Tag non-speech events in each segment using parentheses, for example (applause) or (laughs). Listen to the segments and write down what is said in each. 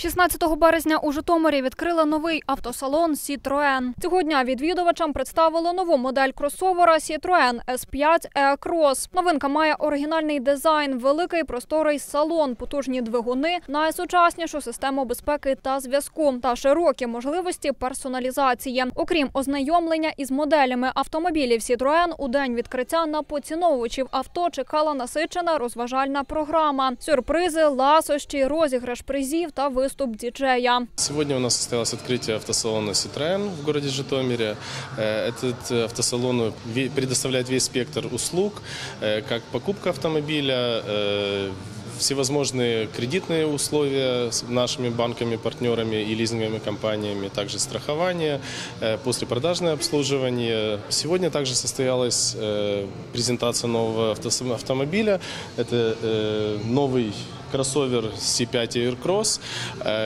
16 березня у Житомирі відкрили новий автосалон Citroen. Цього дня відвідувачам представили нову модель кросовера Citroen S5 E-Cross. Новинка має оригінальний дизайн, великий просторий салон, потужні двигуни, найсучаснішу систему безпеки та зв'язку та широкі можливості персоналізації. Окрім ознайомлення із моделями автомобілів Citroen, у день відкриття на поціновувачів авто чекала насичена розважальна програма, сюрпризи, ласощі, розіграш призів та виступ діджея. Сегодня у нас состоялось открытие автосалона Citroën в городе Житомире. Э, Этот э, автосалон ве- предоставляет весь спектр услуг, э, как покупка автомобиля, э, всевозможные кредитные условия с нашими банками, партнерами и лизинговыми компаниями, также страхование, э, послепродажное обслуживание. Сегодня также состоялась э, презентация нового автомобиля. Это э, новый кроссовер C5 Aircross,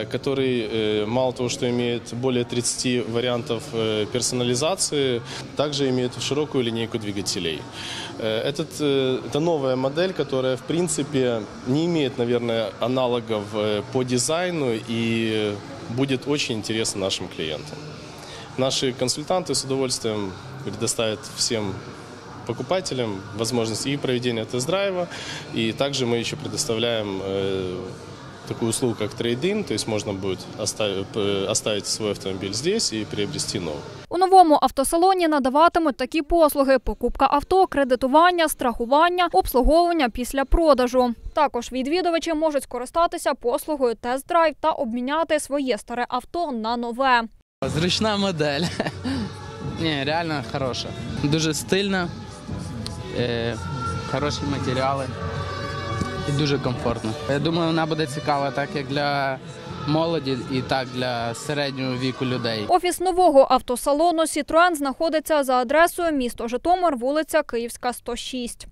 который мало того, что имеет более 30 вариантов персонализации, также имеет широкую линейку двигателей. Этот, это новая модель, которая в принципе не имеет, наверное, аналогов э, по дизайну и будет очень интересна нашим клиентам. Наши консультанты с удовольствием предоставят всем покупателям возможность и проведения тест-драйва, и также мы еще предоставляем э, такую услугу, как трейдин, то есть можно будет оставить, оставить свой автомобиль здесь и приобрести новый. У новому автосалоні надаватимуть такі послуги: покупка авто, кредитування, страхування, обслуговування після продажу. Також відвідувачі можуть скористатися послугою тест-драйв та обміняти своє старе авто на нове. Зручна модель. (laughs) Ні, реально хороша. Дуже стильна, е, хороші матеріали і дуже комфортно. Я думаю, вона буде цікава так як для молоді і так для середнього віку людей. Офіс нового автосалону Citroen знаходиться за адресою місто Житомир, вулиця Київська, 106.